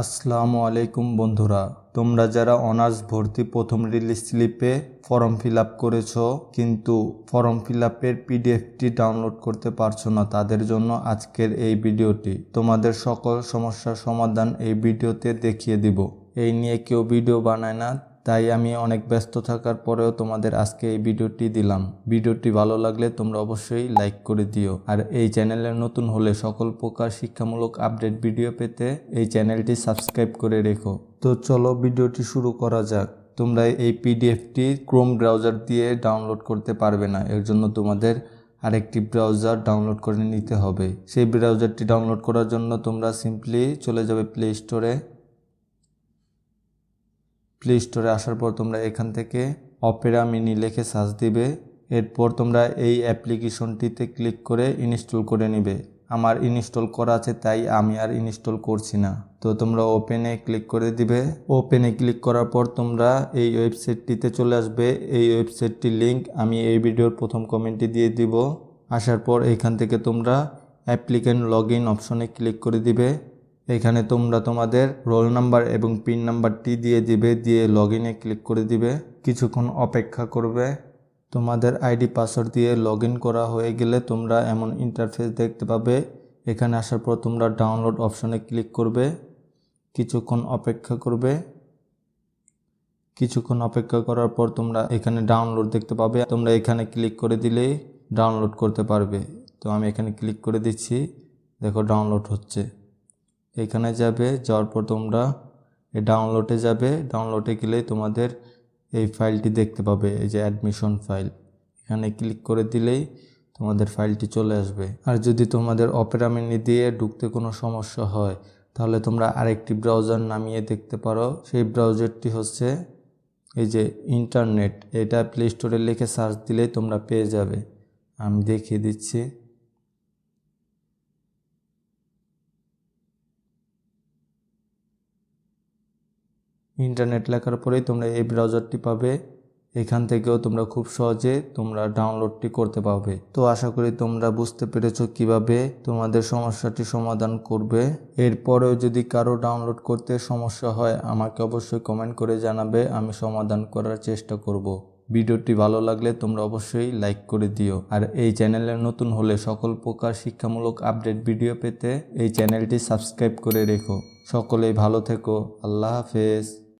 আসসালামু আলাইকুম বন্ধুরা, তোমরা যারা অনার্স ভর্তি প্রথম রিলিজ স্লিপে ফর্ম ফিল আপ করেছ, কিন্তু ফর্ম ফিল আপের পিডিএফটি ডাউনলোড করতে পারছ না, তাদের জন্য আজকের এই ভিডিওটি। তোমাদের সকল সমস্যার সমাধান এই ভিডিওতে দেখিয়ে দিব। এই নিয়ে কেউ ভিডিও বানায় না তাই আমি অনেক ব্যস্ত থাকার পরেও তোমাদের আজকে এই ভিডিওটি দিলাম। ভিডিওটি ভালো লাগলে তোমরা অবশ্যই লাইক করে দিও। আর এই চ্যানেলে নতুন হলে সকল প্রকার শিক্ষামূলক আপডেট ভিডিও পেতে এই চ্যানেলটি সাবস্ক্রাইব করে রেখো। তো চলো ভিডিওটি শুরু করা যাক। তোমরা এই পিডিএফটি ক্রোম ব্রাউজার দিয়ে ডাউনলোড করতে পারবে না। এর জন্য তোমাদের আরেকটি ব্রাউজার ডাউনলোড করে নিতে হবে। সেই ব্রাউজারটি ডাউনলোড করার জন্য তোমরা সিম্পলি চলে যাবে প্লে স্টোরে। প্লে স্টোরে আসার পর তোমরা এখান থেকে অপেরা মিনি লেখে সার্চ দিবে। এরপর তোমরা এই অ্যাপ্লিকেশনটিতে ক্লিক করে ইনস্টল করে নিবে। আমার ইনস্টল করা আছে, তাই আমি আর ইনস্টল করছি না। তো তোমরা ওপেনে ক্লিক করে দিবে। ওপেনে ক্লিক করার পর তোমরা এই ওয়েবসাইটটিতে চলে আসবে। এই ওয়েবসাইটটির লিঙ্ক আমি এই ভিডিওর প্রথম কমেন্টে দিয়ে দিব। আসার পর এখান থেকে তোমরা অ্যাপ্লিকেন্ট লগ ইন অপশনে ক্লিক করে দিবে। এখানে তোমরা তোমাদের রোল নাম্বার এবং পিন নাম্বারটি দিয়ে দিবে, দিয়ে লগ ইনে ক্লিক করে দিবে। কিছুক্ষণ অপেক্ষা করবে। তোমাদের আইডি পাসওয়ার্ড দিয়ে লগ করা হয়ে গেলে তোমরা এমন ইন্টারফেস দেখতে পাবে। এখানে আসার পর তোমরা ডাউনলোড অপশনে ক্লিক করবে। কিছুক্ষণ অপেক্ষা করবে। কিছুক্ষণ অপেক্ষা করার পর তোমরা এখানে ডাউনলোড দেখতে পাবে। তোমরা এখানে ক্লিক করে দিলেই ডাউনলোড করতে পারবে। তো আমি এখানে ক্লিক করে দিচ্ছি। দেখো ডাউনলোড হচ্ছে। এখানে যাবে, যাওয়ার পর তোমরা ডাউনলোডে যাবে। ডাউনলোডে গেলেই তোমাদের এই ফাইলটি দেখতে পাবে, এই যে অ্যাডমিশন ফাইল এখানে ক্লিক করে দিলেই তোমাদের ফাইলটি চলে আসবে। আর যদি তোমাদের অপেরা মিনি দিয়ে ঢুকতে কোনো সমস্যা হয়, তাহলে তোমরা আরেকটি ব্রাউজার নামিয়ে দেখতে পারো। সেই ব্রাউজারটি হচ্ছে এই যে ইন্টারনেট এটা প্লে স্টোরে লিখে সার্চ দিলেই তোমরা পেয়ে যাবে। আমি দেখিয়ে দিচ্ছি। ইন্টারনেট লেখার পরেই তোমরা এই ব্রাউজারটি পাবে। এখান থেকেও তোমরা খুব সহজে তোমরা ডাউনলোডটি করতে পারবে। তো আশা করি তোমরা বুঝতে পেরেছ কীভাবে তোমাদের সমস্যাটি সমাধান করবে। এরপরেও যদি কারও ডাউনলোড করতে সমস্যা হয়, আমাকে অবশ্যই কমেন্ট করে জানাবে, আমি সমাধান করার চেষ্টা করব। ভিডিওটি ভালো লাগলে তোমরা অবশ্যই লাইক করে দিও। আর এই চ্যানেলে নতুন হলে সকল প্রকার শিক্ষামূলক আপডেট ভিডিও পেতে এই চ্যানেলটি সাবস্ক্রাইব করে রেখো। সকলেই ভালো থেকো, আল্লাহ হাফেজ।